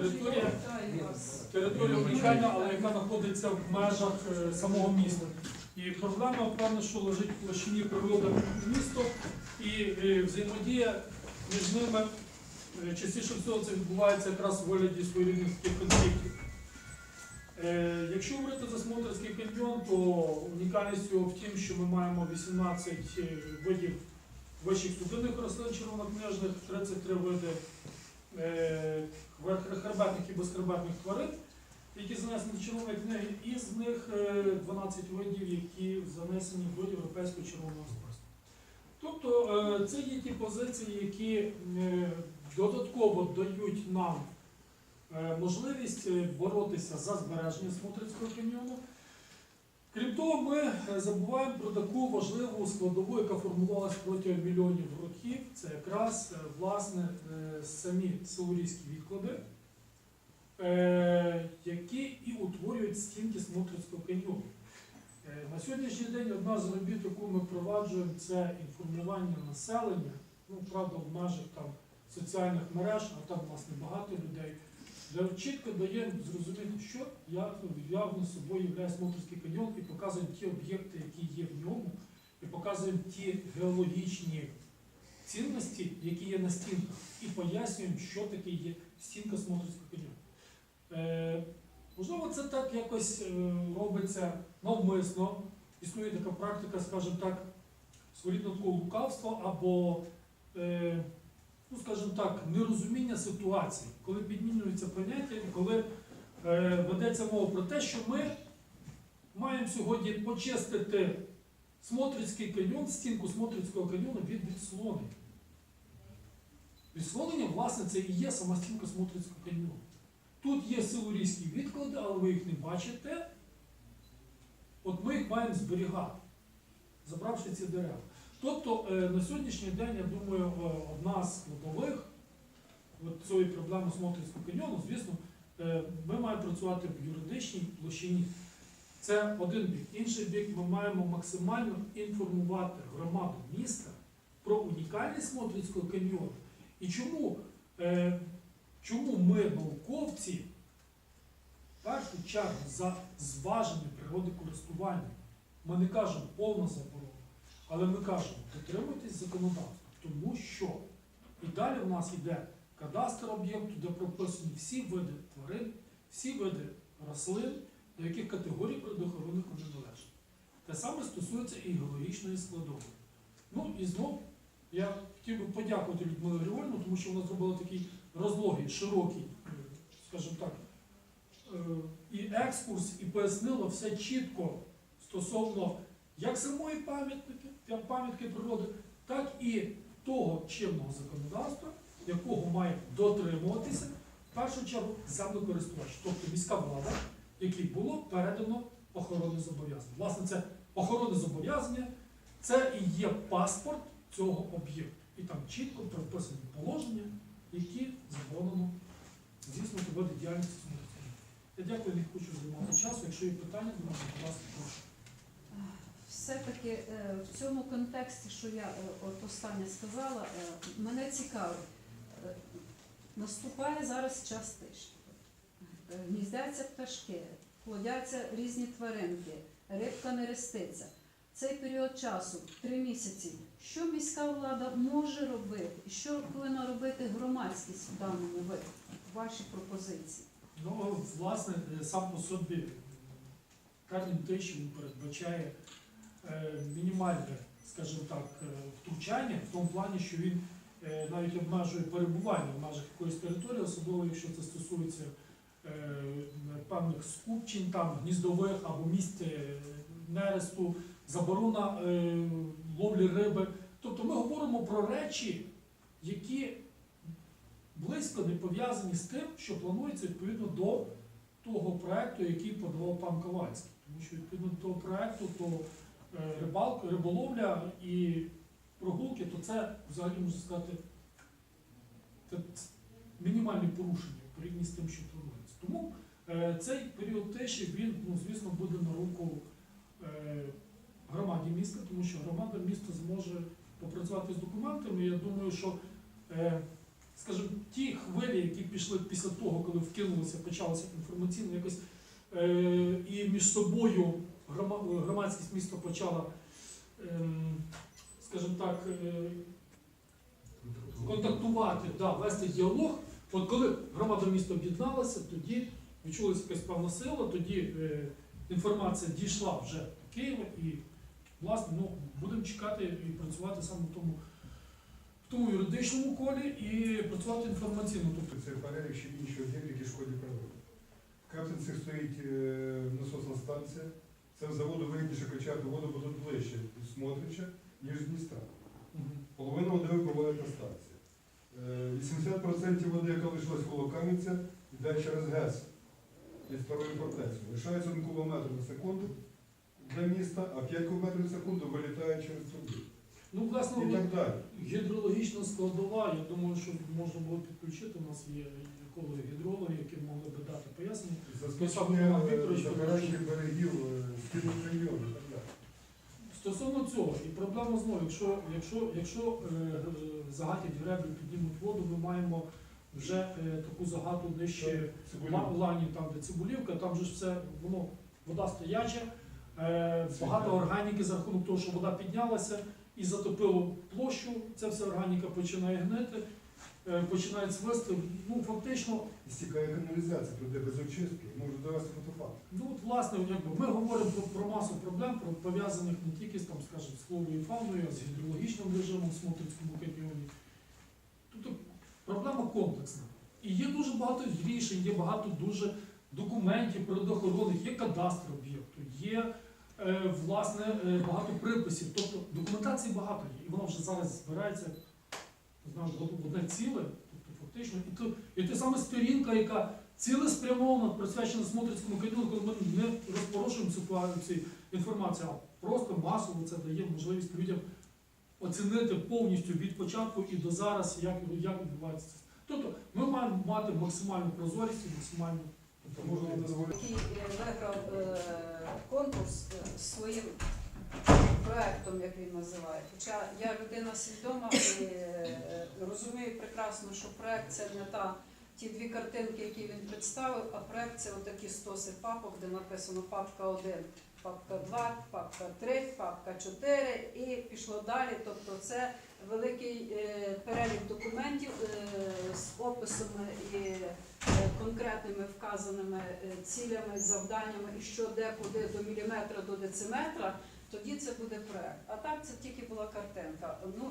територія, територія унікальна, але яка знаходиться в межах е, самого міста. І проблема, певно, що лежить в площині природи місто і е, взаємодія між ними е, частіше всього це відбувається якраз в вигляді своєрідних конфліктів. Якщо говорити за Смотрицький каньйон, то унікальність його в тім, що ми маємо 18 е, видів вищих судинних рослин червонокнижних, 33 види е, і безхребетних тварин, які занесені до червоної книги, і з них е, 12 видів, які занесені до Європейського червоного списку. Тобто е, це є ті позиції, які е, додатково дають нам е, можливість е, боротися за збереження Смотрицького каньйону. Крім того, ми е, забуваємо про таку важливу складову, яка формувалась протягом мільйонів років. Це якраз е, власне е, самі силурійські відклади, е, які і утворюють стінки Смотрицького каньйону. Е, На сьогоднішній день одна з робіт, яку ми впроваджуємо, це інформування населення, ну, правда, в межах там соціальних мереж, а там власне багато людей, де чітко даємо зрозуміти, що я- явно собою являє Смотрицький каньйон і показуємо ті об'єкти, які є в ньому, і показуємо ті геологічні цінності, які є на стінках, і пояснюємо, що таке є стінка Смотрицького каньйону. Е, можливо, це так якось е, робиться навмисно. Існує така практика, скажімо так, своєрідного такого лукавства або, е, ну скажімо так, нерозуміння ситуації, коли підмінюються поняття, і коли ведеться мова про те, що ми маємо сьогодні почистити Смотрицький каньйон, стінку Смотрицького каньйону від відслонень. Відслонення, власне, це і є сама стінка Смотрицького каньйону. Тут є силурійські відклади, але ви їх не бачите. От ми їх маємо зберігати, забравши ці дерева. Тобто е, на сьогоднішній день, я думаю, е, одна з складових цієї проблеми Смотрицького каньйону, звісно, е, ми маємо працювати в юридичній площині. Це один бік. Інший бік ми маємо максимально інформувати громаду міста про унікальність Смотрицького каньйону. І чому, чому ми, науковці, в першу чергу за зваження природи користування. Ми не кажемо повна заборона, але ми кажемо, дотримуйтесь законодавства, тому що і далі в нас йде кадастр об'єкту, де прописані всі види тварин, всі види рослин, до яких категорій природоохоронних вони належать. Те саме стосується і геологічної складової. Ну і знов я хотів би подякувати Людмилі Григорівну, тому що вона зробила такий розлогий, широкий, е, скажімо так, е, і екскурс, і пояснила все чітко стосовно як самої пам'ятники, пам'ятки природи, так і того чинного законодавства, якого має дотримуватися в першу чергу землекористувач, тобто міська влада, якій було передано охоронне зобов'язання. Власне, це охоронне зобов'язання, це і є паспорт цього об'єкту. І там чітко прописані положення, які заборонено здійснювати види діяльності самостійно. Я дякую, не хочу займати часу. Якщо є питання, до мене, будь ласка, прошу. Все-таки е, в цьому контексті, що я е, от останнє сказала, е, мене цікавить. Наступає зараз час тиші. Гніздяться пташки, плодяться різні тваринки, рибка нереститься. Цей період часу, три місяці, що міська влада може робити, і що повинна робити громадськість в даному випадку? Ваші пропозиції. Ну, власне, е, сам по собі термін тиші передбачає е, мінімальне, скажімо так, е, втручання в тому плані, що він е, навіть обмежує перебування в межах якоїсь території, особливо якщо це стосується е, певних скупчень, там, гніздових або місць е, нересту, заборона е, ловлі риби. Тобто ми говоримо про речі, які близько не пов'язані з тим, що планується відповідно до того проекту, який подавав пан Ковальський. Тому що відповідно до того проекту, то е, рибалка, риболовля і прогулки, то це взагалі можна сказати мінімальні порушення порівняно з тим, що планується. Тому е, цей період тиші він, ну, звісно, буде на руку е, міста, тому що громада міста зможе попрацювати з документами. Я думаю, що е, скажімо, ті хвилі, які пішли після того, коли вкинулося, почалося інформаційно якось е, і між собою громадськість міста почала, ем, скажімо так, е, контактувати, да, вести діалог. От коли громада міста об'єдналася, тоді відчулася якась певна сила, тоді інформація дійшла вже до Києва і, власне, ну, будемо чекати і працювати саме в тому, в тому юридичному колі і працювати інформаційно. Тобто, Це перелік ще інші об'єкти, які шкоді природи. В Каптинцях стоїть е, насосна станція. Це в заводу вигідніше качати воду будуть ближче від Смотрича, ніж з Дністра. мгм. Половину води випливає на станції. Е, 80% води, яка лишилась коло Кам'янця, йде через ГЕС від старої фортеці. Лишається 1 кілометр на секунду для міста, а 5 кілометрів на секунду вилітає через трубу. ну, власне, І так далі. гідрологічна складова, я думаю, що можна було підключити. У нас є екологи гідрологи, які могли би дати пояснення. Забезпечення е, заперечення берегів, е, східних районів і так далі. Стосовно цього, і проблема знову, якщо, якщо, якщо е, е, загатять греблю, піднімуть воду, ми маємо вже е, таку загату нижче Цибулі. ла- лані, там де цибулівка, там же ж все, воно, вода стояча, багато органіки за рахунок того, що вода піднялася і затопило площу, ця вся органіка починає гнити, е, починає цвести. Ну, фактично, І стікає каналізація, туди без очистки, може довести фотофакт. Ну, от, власне, якби ми говоримо про, про масу проблем, про пов'язаних не тільки з там, скажімо, з флорою і фауною, а з гідрологічним режимом в Смотрицькому каньйоні. Тобто проблема комплексна. І є дуже багато рішень, є багато дуже документів природоохоронних, є кадастр об'єкту, є е, власне е, багато приписів. Тобто документації багато є. І вона вже зараз збирається знаю, в одне ціле, тобто фактично. І то, і те саме сторінка, яка цілеспрямовано присвячена Смотрицькому каньйону, ми не розпорошуємо ситуацію інформацію, а просто масово це дає можливість людям оцінити повністю від початку і до зараз, як, як відбувається це. Тобто ми маємо мати максимальну прозорість і максимальну Який е, виграв е, конкурс е, своїм проектом, як він називає. Хоча я людина свідома і розумію прекрасно, що проект це не та ті дві картинки, які він представив, а проект це отакі стоси папок, де написано папка 1, папка 2, папка 3, папка 4 і пішло далі. Тобто це великий е, перелік документів е, з описами і е, конкретними вказаними цілями, завданнями і що де, куди до міліметра, до дециметра, тоді це буде проект. А так це тільки була картинка. Ну,